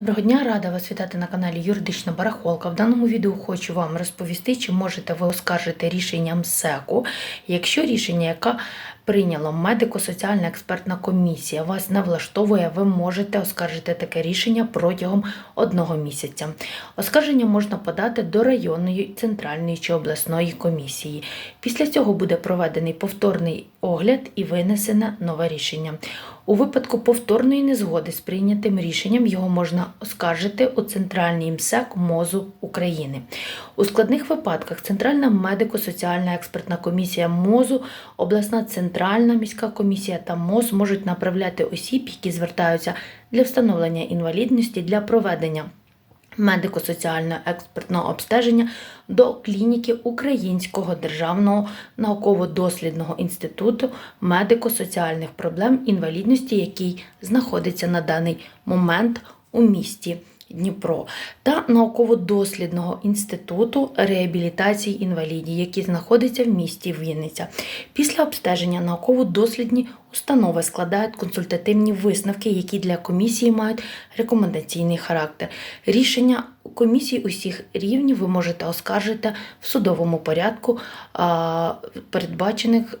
Доброго дня, рада вас вітати на каналі Юридична Барахолка. В даному відео хочу вам розповісти, чи можете ви оскаржити рішення МСЕКу, якщо рішення, яке прийняла медико-соціальна експертна комісія, вас не влаштовує, ви можете оскаржити таке рішення протягом одного місяця. Оскарження можна подати до районної, центральної чи обласної комісії. Після цього буде проведений повторний огляд і винесене нове рішення. У випадку повторної незгоди з прийнятим рішенням його можна оскаржити у Центральній МСЕК МОЗу України. У складних випадках Центральна медико-соціальна експертна комісія МОЗу, обласна центральна міська комісія та МОЗ можуть направляти осіб, які звертаються для встановлення інвалідності для проведення медико-соціального експертного обстеження до клініки Українського державного науково-дослідного інституту медико-соціальних проблем інвалідності, який знаходиться на даний момент у місті Дніпро, та науково-дослідного інституту реабілітації інвалідів, який знаходиться в місті Вінниця. Після обстеження науково-дослідні установи складають консультативні висновки, які для комісії мають рекомендаційний характер. Рішення комісій усіх рівнів ви можете оскаржити в судовому порядку, передбачених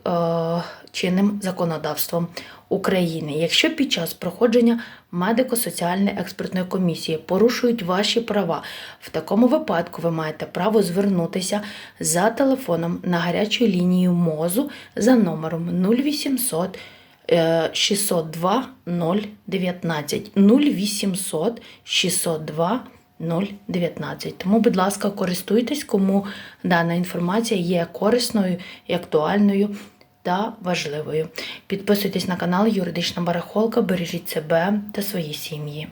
чинним законодавством України. Якщо під час проходження медико-соціальної експертної комісії порушують ваші права, в такому випадку ви маєте право звернутися за телефоном на гарячу лінію МОЗу за номером 0800 е, 602 019 0800 602 019. Тому, будь ласка, користуйтесь, кому дана інформація є корисною і актуальною та важливою. Підписуйтесь на канал Юридична Барахолка, бережіть себе та свої сім'ї.